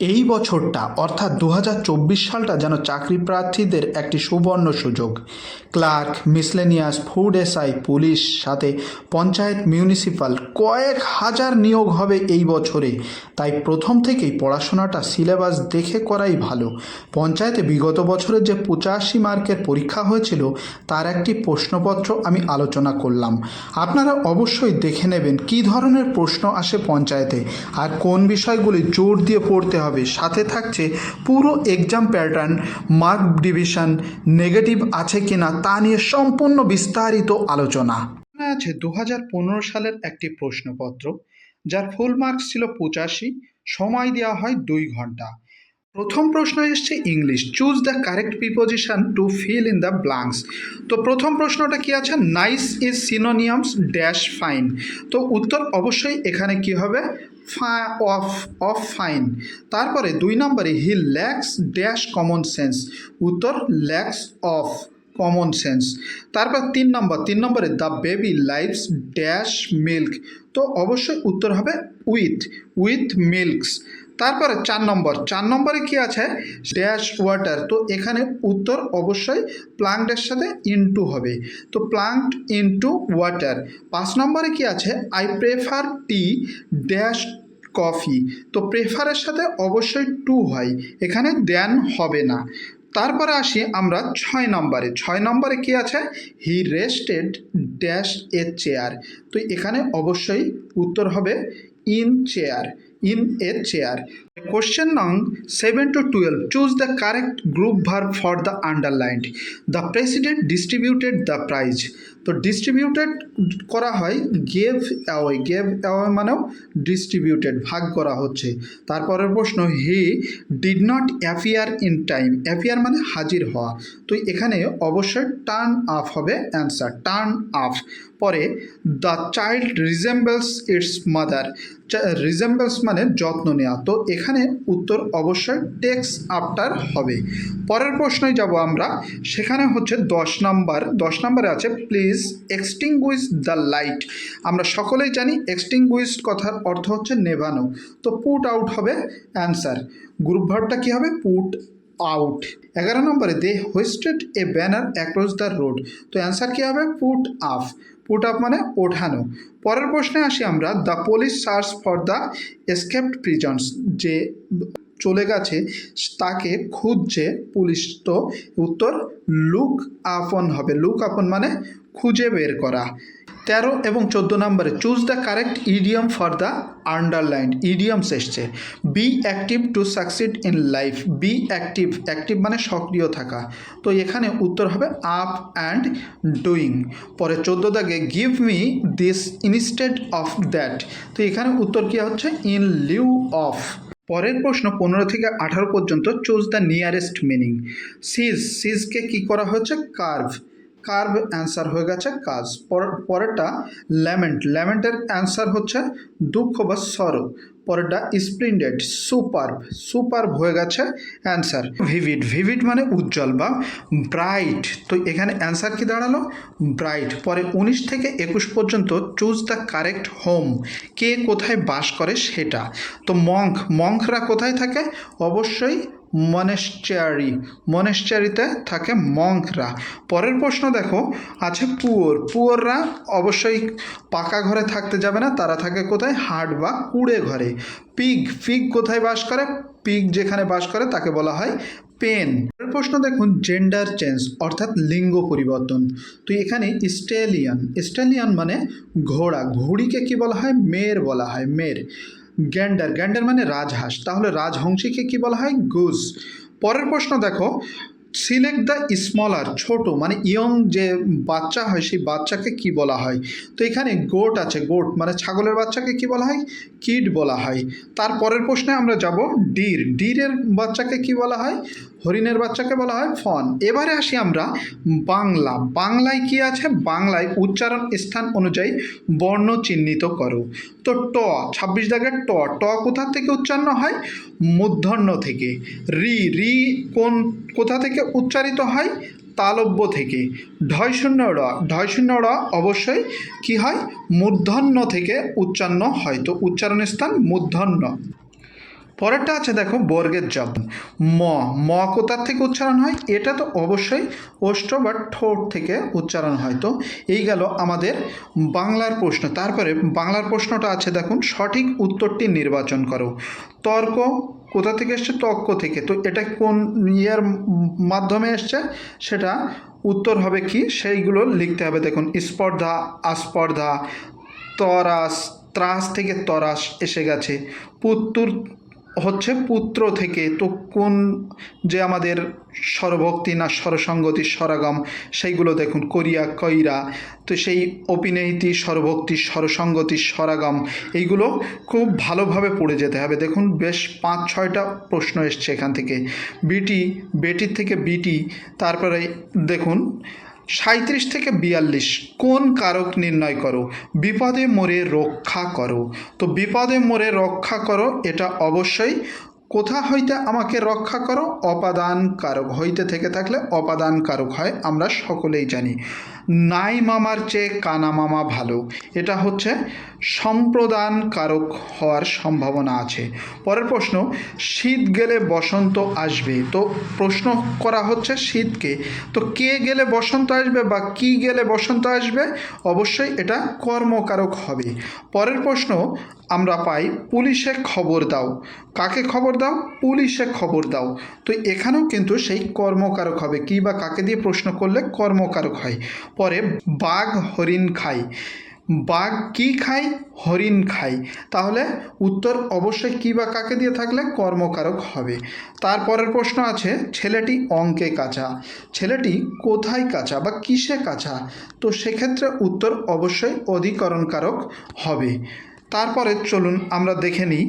এই বছরটা, অর্থাৎ দু হাজার চব্বিশ সালটা যেন চাকরি প্রার্থীদের একটি সুবর্ণ সুযোগ। Clerk, miscellaneous, food SI, police, সাথে পঞ্চায়েত মিউনিসিপাল কয়েক হাজার নিয়োগ হবে এই বছরে। তাই প্রথম থেকেই পড়াশোনাটা সিলেবাস দেখে করাই ভালো। পঞ্চায়েতে বিগত বছরের যে পঁচাশি মার্কের পরীক্ষা হয়েছিল, তার একটি প্রশ্নপত্র আমি আলোচনা করলাম। আপনারা অবশ্যই দেখে নেবেন কী ধরনের প্রশ্ন আসে পঞ্চায়েতে, আর কোন বিষয়গুলি জোর দিয়ে পড়তে হবে। সাথে থাকছে পুরো exam pattern mark division negative আছে কিনা তা নিয়ে সম্পূর্ণ বিস্তারিত আলোচনা। আছে দু হাজার পনেরো সালের একটি প্রশ্নপত্র, যার ফুল মার্কস ছিল পঁচাশি, সময় দেওয়া হয় দুই ঘণ্টা। প্রথম প্রশ্ন এসছে English choose the correct preposition to fill in the blanks তো প্রথম প্রশ্নটা কি আছে? Nice is synonyms dash fine তো উত্তর অবশ্যই এখানে কি হবে? ফা অফ অফ ফাইন তারপরে দুই নম্বরে he lacks dash common sense উত্তর ল্যাক্স অফ কমন সেন্স তারপর তিন নম্বর, তিন নম্বরে the baby lives dash milk তো অবশ্যই উত্তর হবে উইথ উইথ মিল্কস তারপরে চার নম্বর, চার নম্বরে কি আছে? ড্যাশ ওয়াটার তো এখানে উত্তর অবশ্যই প্লান্টের সাথে ইনটু হবে। তো প্লান্ট ইনটু ওয়াটার পাঁচ নম্বরে কি আছে? I prefer tea dash coffee তো প্রেফারের সাথে অবশ্যই টু হয়, এখানে দেন হবে না। তারপরে আসি আমরা ছয় নম্বরে ছয় নম্বরে কি আছে? He rested dash a chair তো এখানে অবশ্যই উত্তর হবে in chair in a chair question নং seven to twelve choose the correct group verb for the underlined the president distributed the prize তো ডিস্ট্রিবিউটেড করা হয় গেভ অ্যাওয়ে গেভ অ্যাওয়ে মানেও ডিস্ট্রিবিউটেড ভাগ করা হচ্ছে। তারপরের প্রশ্ন he did not appear in time appear মানে হাজির হওয়া। তো এখানে অবশ্যই টার্ন আপ হবে অ্যান্সার টার্ন আপ পরে the child resembles its mother resembles মানে যত্ন নেওয়া তো এখানে উত্তর অবশ্যই টেক্স আফটার হবে। পরের প্রশ্নে যাব আমরা। সেখানে হচ্ছে দশ নাম্বার। দশ নম্বরে আছে প্লিজ এক্সটিংগুইশ দ্য লাইট আমরা সকলেই জানি এক্সটিংগুইশ কথার অর্থ হচ্ছে নেভানো। তো পুট আউট হবে অ্যান্সার গ্রুপ ভার্বটা কী হবে? পুট আউট এগারো নম্বরে they hoisted a banner across the road তো অ্যান্সার কী হবে? পুট আপ পুট আপ মানে ওঠানো। পরের প্রশ্নে আসি আমরা the police search for the escaped prisons যে চলে গেছে, তাকে খুঁজছে পুলিশ। তো উত্তর লুক আপন হবে। লুক আপন মানে খুঁজে বের করা। তেরো এবং চোদ্দ নম্বরে choose the correct idiom for the underlined idioms এসছে। Be active to succeed in life be active active মানে সক্রিয় থাকা। তো এখানে উত্তর হবে আপ অ্যান্ড ডুইং পরে চোদ্দ দাগে give me this instead of that তো এখানে উত্তর কী হচ্ছে? ইন লিউ অফ পরের প্রশ্ন পনেরো থেকে আঠারো পর্যন্ত choose the nearest meaning seize সিজকে কি করা হয়েছে? কার্ভ কার্ভ অ্যান্সার হয়ে গেছে কাজ। পর- পরেরটা ল্যামেন্ট। ল্যামেন্টের অ্যান্সার হচ্ছে দুঃখ বা সরো পরেরটা স্প্লিন্ডেড সুপারভ সুপারভ হয়ে গেছে অ্যান্সার। ভিভিড। ভিভিড মানে উজ্জ্বল বা ব্রাইট। তো এখানে অ্যান্সার কি দাঁড়াল? ব্রাইট। পরে উনিশ থেকে একুশ পর্যন্ত চুজ দ্য কারেক্ট হোম। কে কোথায় বাস করে সেটা? তো মঙ্ক। মঙ্করা কোথায় থাকে? অবশ্যই মনেশ্চারি। মনেশ্চারিতে থাকে মঙ্করা। পরের প্রশ্ন দেখো, আছে পুয়োর। পুয়োররা অবশ্যই পাকা ঘরে থাকতে যাবে না, তারা থাকে কোথায়? হাট বা কুড়ে ঘরে। পিগ পিগ কোথায় বাস করে? পিগ যেখানে বাস করে, তাকে বলা হয় পেন। পরের প্রশ্ন দেখুন জেন্ডার চেঞ্জ অর্থাৎ লিঙ্গ পরিবর্তন। তো এখানে স্টেলিয়ান। স্টেলিয়ান মানে ঘোড়া। ঘুড়িকে কি বলা হয়? মেয়ের বলা হয় মেয়ের গ্যান্ডার। গ্যান্ডার মানে রাজহাঁস। তাহলে রাজহংসীকে কি বলা হয়? গুজ। পরের প্রশ্ন দেখো। সিলেক্ট দ্য স্মলার, ছোট মানে ইয়ং যে বাচ্চা হয়, সেই বাচ্চাকে কি বলা হয়? তো এখানে গোট আছে, গোট মানে ছাগলের বাচ্চাকে কি বলা হয়? কিড বলা হয়। তার পরের প্রশ্নে আমরা যাব। ডির। ডিরের বাচ্চাকে কি বলা হয়? হরিণের বাচ্চাকে বলা হয় ফন। এবারে আসি আমরা বাংলা। বাংলায় কি আছে? বাংলায় উচ্চারণ স্থান অনুযায়ী বর্ণ চিহ্নিত করো। তো ট, ছাব্বিশ দাগের ট। ট কোথা থেকে উচ্চারণ হয়? মূর্ধন্য থেকে। রি রি কোন, কোথা থেকে উচ্চারিত হয়? তালব্য থেকে। ঢয় শূন্য র ঢয় শূন্য র অবশ্যই কি হয়? মূর্ধন্য থেকে উচ্চারণ হয়। তো উচ্চারণ স্থান মূর্ধন্য পরেরটা আছে দেখো বর্গের জব ম ম কোথার থেকে উচ্চারণ হয়? এটা তো অবশ্যই ওষ্ঠ বা ঠোঁট থেকে উচ্চারণ হয়। তো এই গেল আমাদের বাংলার প্রশ্ন। তারপরে বাংলার প্রশ্নটা আছে দেখুন, সঠিক উত্তরটি নির্বাচন করো। তর্ক কোথা থেকে এসছে? তর্ক থেকে। তো এটা কোন ইয়ের মাধ্যমে এসছে? সেটা উত্তর হবে কি? সেইগুলো লিখতে হবে। দেখুন, স্পর্ধা, আস্পর্ধা, তরাস, ত্রাস থেকে তরাস এসে গেছে। পুত্তুর হচ্ছে পুত্র থেকে, তো কোন যে আমাদের স্বরভক্তি না স্বরসঙ্গতি স্বরাগম সেইগুলো দেখুন, করিয়া কইরা, তো সেই অপিনেহিতি স্বরভক্তি স্বরসঙ্গতি স্বরাগম এইগুলো খুব ভালোভাবে পড়ে যেতে হবে। দেখুন, বেশ পাঁচ, ছয়টা প্রশ্ন এসছে এখান থেকে। বিটি, বেটির থেকে বিটি, তারপরে দেখুন সাঁত্রিশ থেকে বিয়াল্লিশ, কোন কারক নির্ণয় করো? বিপদে মোরে রক্ষা করো। তো বিপদে মোরে রক্ষা করো, এটা অবশ্যই। কোথা হইতে আমাকে রক্ষা করো? অপাদান কারক। হইতে থেকে থাকলে অপাদান কারক হয়, আমরা সকলেই জানি। নাই মামার চেয়ে কানা মামা ভালো। এটা হচ্ছে সম্প্রদান কারক হওয়ার সম্ভাবনা আছে। পরের প্রশ্ন, শীত গেলে বসন্ত আসবে? তো প্রশ্ন করা হচ্ছে শীতকে। তো কে গেলে বসন্ত আসবে বা কি গেলে বসন্ত আসবে? অবশ্যই এটা কর্মকারক হবে। পরের প্রশ্ন, আমরা পাই পুলিশে খবর দাও। কাকে খবর দাও? পুলিশে খবর দাও। তো এখানেও কিন্তু সেই কর্মকারক হবে। কী বা কাকে দিয়ে প্রশ্ন করলে কর্মকারক হয়? পরে বাঘ, হরিণ খায় বাঘ কি খায় হরিণ খায় তাহলে উত্তর অবশ্যই কী বা কাকে দিয়ে থাকলে? কর্মকারক হবে। তারপরের প্রশ্ন আছে, ছেলেটি অঙ্কে কাঁচা। ছেলেটি কোথায় কাঁচা বা কিসে কাঁচা? তো সেক্ষেত্রে উত্তর অবশ্যই অধিকরণকারক হবে। তারপরে চলুন আমরা দেখে নিই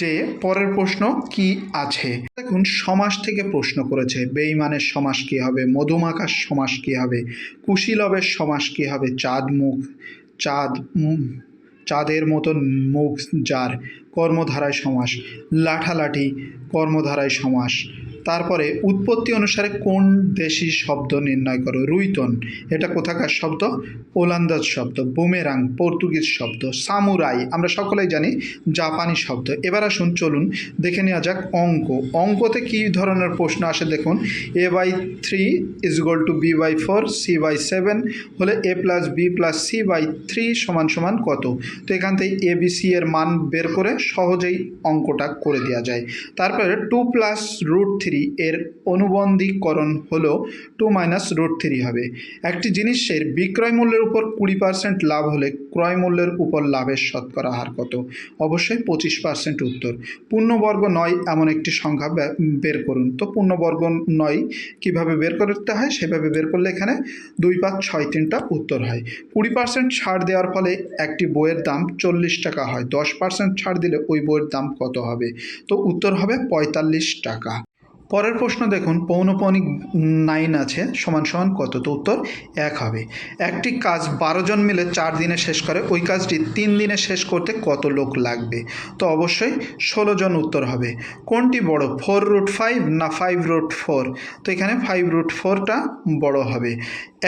যে পরের প্রশ্ন কি আছে। দেখুন, সমাস থেকে প্রশ্ন করেছে, বেইমানের সমাস কী হবে মধুমাকার সমাস কী হবে, কুশীলবের সমাস কী হবে চাঁদ মুখ চাঁদ চাঁদের মতন মুখ যার কর্মধারায় সমাস, লাঠালাঠি কর্মধারায় সমাস তারপরে উৎপত্তি অনুসারে কোন দেশি শব্দ নির্ণয় করো? রুইতন। এটা কোথাকার শব্দ? ওলান্দাজ শব্দ, বুমেরাং, পর্তুগিজ শব্দ, সামুরাই। আমরা সকলেই জানি জাপানি শব্দ। এবার আসুন, চলুন, দেখে নেওয়া যাক অঙ্ক। অঙ্কতে কী ধরনের প্রশ্ন আসে দেখুন। A by three is equal to B by four, C by seven, হলে A plus B plus C by three সমান সমান কত? তো এখান থেকে এ বি সি এর মান বের করে সহজেই অঙ্কটা করে দেওয়া যায়। তারপরে টু প্লাস রুট থ্রি এর অনুবন্ধীকরণ হলো টু মাইনাস রুট থ্রি হবে। একটি জিনিসের বিক্রয় মূল্যের উপর কুড়ি পার্সেন্ট লাভ হলে ক্রয় মূল্যের উপর লাভের শতকরা হার কত? অবশ্যই পঁচিশ পার্সেন্ট উত্তর। পূর্ণবর্গ নয় এমন একটি সংখ্যা বের করুন। তো পূর্ণবর্গ নয় কীভাবে বের করতে হয়? সেভাবে বের করলে এখানে দুই পাঁচ ছয় তিনটা উত্তর হয়। কুড়ি পার্সেন্ট ছাড় দেওয়ার ফলে একটি বইয়ের দাম চল্লিশ টাকা হয়। দশ পার্সেন্ট ছাড় দিলে ওই বইয়ের দাম কত হবে? তো উত্তর হবে পঁয়তাল্লিশ টাকা। পরের প্রশ্ন দেখুন, পৌনপৌনিক নাইন আছে, সমান সমান কত? তো উত্তর এক হবে। একটি কাজ বারো জন মিলে চার দিনে শেষ করে, ওই কাজটি তিন দিনে শেষ করতে কত লোক লাগবে? তো অবশ্যই ষোলো জন উত্তর হবে। কোনটি বড়, ফোর রুট ফাইভ না ফাইভ রুট ফোর? তো এখানে ফাইভ রুট ফোরটা বড় হবে।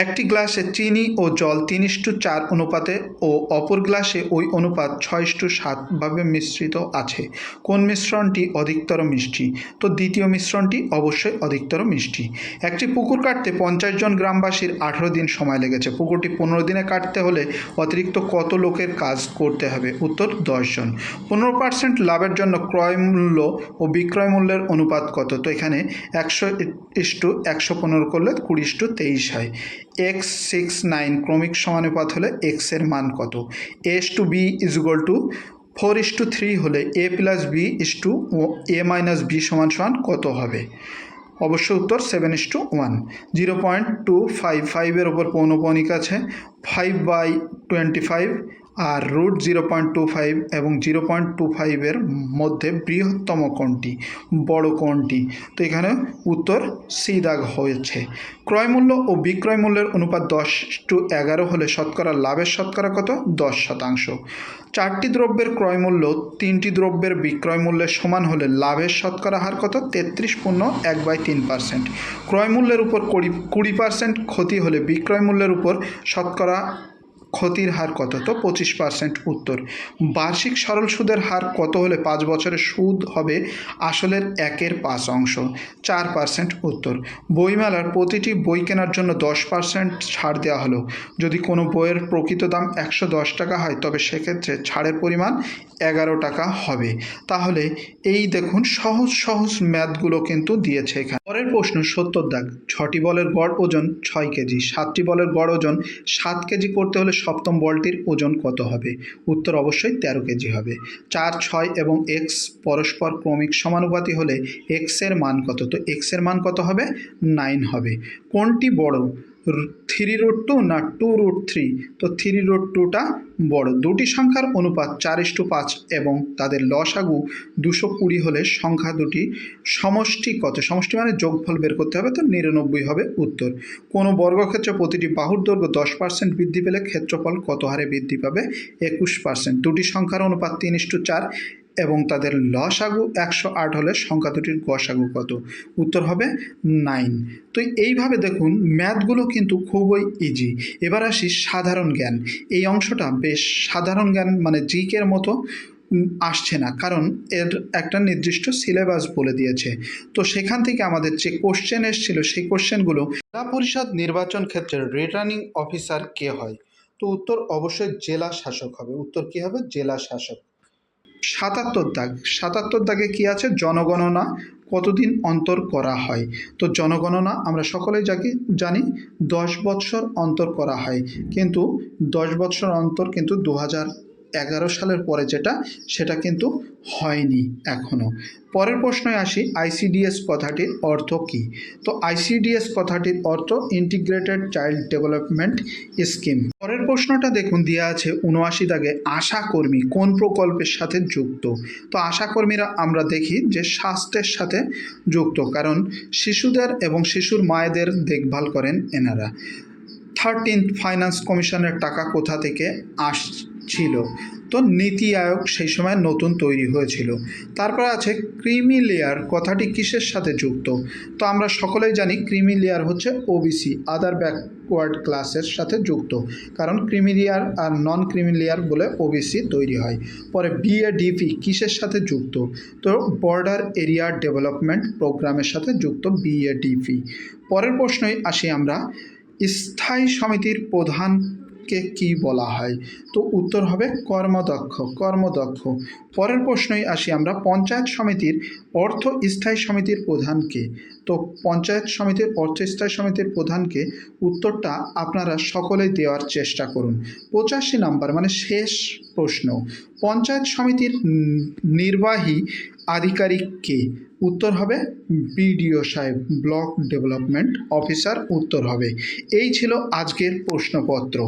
একটি গ্লাসে চিনি ও জল তিন ইস্টু চার অনুপাতে ও অপর গ্লাসে ওই অনুপাত ছয় ইস্টু সাতভাবে মিশ্রিত আছে। কোন মিশ্রণটি অধিকতর মিষ্টি? তো দ্বিতীয় মিশ্রণটি অবশ্যই অধিকতর মিষ্টি। একটি পুকুর কাটতে পঞ্চাশ জন গ্রামবাসীর আঠেরো দিন সময় লেগেছে। পুকুরটি পনেরো দিনে কাটতে হলে অতিরিক্ত কত লোকের কাজ করতে হবে? উত্তর দশজন পনেরো পার্সেন্ট লাভের জন্য ক্রয় মূল্য ও বিক্রয় মূল্যের অনুপাত কত? তো এখানে একশো ইস্টু একশো পনেরো করলে কুড়ি ইস্টু তেইশ হয়। এক্স সিক্স নাইন ক্রমিক সমানুপাত হলে এক্সের মান কত? As to B is equal to four is to three হলে A plus B is to A minus B সমান সমান কত হবে? অবশ্য উত্তর seven is to one. Zero point two five, ফাইভের ওপর পৌনপৌনিক আছে। Five by twenty five R root zero point two five এবং জিরো পয়েন্ট টু ফাইভের মধ্যে বৃহত্তম কোণটি, বড় কোণটি। তো এখানে উত্তর সি দাগ হয়েছে। ক্রয় মূল্য ও বিক্রয় মূল্যের অনুপাত দশ টু এগারো হলে শতকরা লাভের শতকরা কত? দশ শতাংশ। চারটি দ্রব্যের ক্রয় মূল্য তিনটি দ্রব্যের বিক্রয় মূল্যের সমান হলে লাভের শতকরা হার কত? তেত্রিশ পূর্ণ এক বাই তিন পার্সেন্ট। ক্রয় মূল্যের উপর কুড়ি কুড়ি পার্সেন্ট ক্ষতি হলে বিক্রয় মূল্যের উপর শতকরা ক্ষতির হার কত? তো পঁচিশ পার্সেন্ট উত্তর। বার্ষিক সরল সুদের হার কত হলে পাঁচ বছরের সুদ হবে? আসলের একের পাঁচ অংশ। চার পার্সেন্ট উত্তর। বইমেলার প্রতিটি বই কেনার জন্য দশ পার্সেন্ট ছাড় দেওয়া হলো। যদি কোনো বইয়ের প্রকৃত দাম একশো দশ টাকা হয়, তবে সেক্ষেত্রে ছাড়ের পরিমাণ এগারো টাকা হবে। তাহলে এই দেখুন সহজ সহজ ম্যাথগুলো কিন্তু দিয়েছে এখানে। পরের প্রশ্ন, সত্তর দাগ। ছটি বলের গড় ওজন ছয় কেজি। সাতটি বলের গড় ওজন সাত কেজি করতে হলে সপ্তম বলটির ওজন কত হবে? উত্তর অবশ্যই তেরো কেজি হবে। চার, ছয় এবং এক্স পরস্পর ক্রমিক সমানুপাতি হলে এক্সের মান কত? তো এক্সের মান কত হবে? নাইন হবে। কোনটি বড়? থ্রি রুট টু না টু রুট থ্রি? তো থ্রি রুট টুটা বড়। দুটি সংখ্যার অনুপাত চার ইস টু পাঁচ এবং তাদের লসাগু দুশো কুড়ি হলে সংখ্যা দুটি সমষ্টি কত? সমষ্টি মানে যোগফল বের করতে হবে, তো নিরানব্বই হবে উত্তর। কোনো বর্গক্ষেত্রে প্রতিটি বাহুর দৈর্ঘ্য দশ পার্সেন্ট বৃদ্ধি পেলে ক্ষেত্রফল কত হারে বৃদ্ধি পাবে? একুশ পার্সেন্ট। দুটি সংখ্যার অনুপাত তিন ইস টু চার এবং তাদের লসাগু একশো আট হলে সংখ্যা দুটির গসাগু কত? উত্তর হবে নাইন। তো এইভাবে দেখুন, ম্যাথগুলো কিন্তু খুবই ইজি এবার আসি সাধারণ জ্ঞান। এই অংশটা বেশ সাধারণ জ্ঞান মানে জিকের মতো আসছে না। কারণ এর একটা নির্দিষ্ট সিলেবাস বলে দিয়েছে। তো সেখান থেকে আমাদের যে কোশ্চেন এসেছিল, সেই কোশ্চেনগুলো জেলা পরিষদ নির্বাচন ক্ষেত্রে রিটার্নিং অফিসার কে হয়? তো উত্তর অবশ্যই জেলা শাসক হবে। উত্তর কি হবে? জেলা শাসক। সাতাত্তর দাগ। সাতাত্তর দাগে কি আছে? জনগণনা কতদিন অন্তর করা হয়? তো জনগণনা আমরা সকলেই যাকে জানি, দশ বৎসর অন্তর করা হয়। কিন্তু দশ বৎসর অন্তর কিন্তু দু হাজার এগারো সালের পরে যেটা, সেটা কিন্তু হয়নি এখনও পরের প্রশ্নে আসি আইসিডিএস কথাটির অর্থ কী? তো আইসিডিএস কথাটির অর্থ ইন্টিগ্রেটেড চাইল্ড ডেভেলপমেন্ট স্কিম পরের প্রশ্নটা দেখুন দেওয়া আছে উনআশি দাগে আশাকর্মী কোন প্রকল্পের সাথে যুক্ত? তো আশাকর্মীরা আমরা দেখি যে স্বাস্থ্যের সাথে যুক্ত, কারণ শিশুদের এবং শিশুর মায়েদের দেখভাল করেন এনারা। থার্টিন্থ ফাইন্যান্স কমিশনের টাকা কোথা থেকে আসছিল তো নীতি আয়োগ সেই সময় নতুন তৈরি হয়েছিল। তারপর আছে ক্রিমি লেয়ার, কথাটি কিসের সাথে যুক্ত? তো আমরা সকলেই জানি ক্রিমি লেয়ার হচ্ছে ওবিসি আদার ব্যাকওয়ার্ড ক্লাসের সাথে যুক্ত। কারণ ক্রিমি লেয়ার আর নন ক্রিমি লেয়ার বলে ওবিসি তৈরি হয়। পরে বিএডিপি কিসের সাথে যুক্ত? তো বর্ডার এরিয়া ডেভেলপমেন্ট প্রোগ্রামের সাথে যুক্ত বিএডিপি পরের প্রশ্নই আসি আমরা। স্থায়ী সমিতির প্রধানকে কি বলা হয়? তো উত্তর হবে কর্মদক্ষ কর্মদক্ষ। পরের প্রশ্নই আসি আমরা, পঞ্চায়েত সমিতির অর্থ স্থায়ী সমিতির প্রধানকে তো পঞ্চায়েত সমিতির অর্থ স্থায়ী সমিতির প্রধানকে উত্তরটা আপনারা সকলেই দেওয়ার চেষ্টা করুন। পঁচাশি নাম্বার মানে শেষ প্রশ্ন। পঞ্চায়েত সমিতির নির্বাহী আধিকারিক কে? উত্তর হবে বিডিও সাহেব, ব্লক ডেভেলপমেন্ট অফিসার উত্তর হবে। এই ছিল আজকের প্রশ্নপত্র।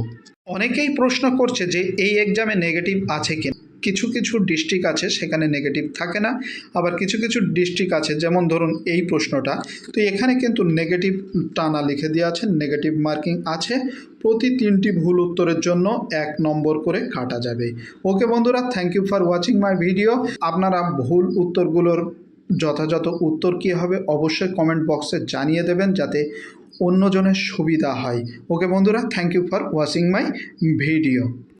অনেকেই প্রশ্ন করছে যে এই এক্সামে নেগেটিভ আছে কি কিছু কিছু ডিস্ট্রিক্ট আছে, সেখানে নেগেটিভ থাকে না। আবার কিছু কিছু ডিস্ট্রিক্ট আছে, যেমন ধরুন এই প্রশ্নটা। তো এখানে কিন্তু নেগেটিভ টানা লিখে দেওয়া আছে নেগেটিভ মার্কিং আছে। প্রতি তিনটি ভুল উত্তরের জন্য এক নম্বর করে কাটা যাবে। ওকে বন্ধুরা thank you for watching my video আপনারা ভুল উত্তরগুলোর যথাযথ উত্তর কী হবে অবশ্যই কমেন্ট বক্সে জানিয়ে দেবেন যাতে অন্যজনের সুবিধা হয়। ওকে বন্ধুরা thank you for watching my video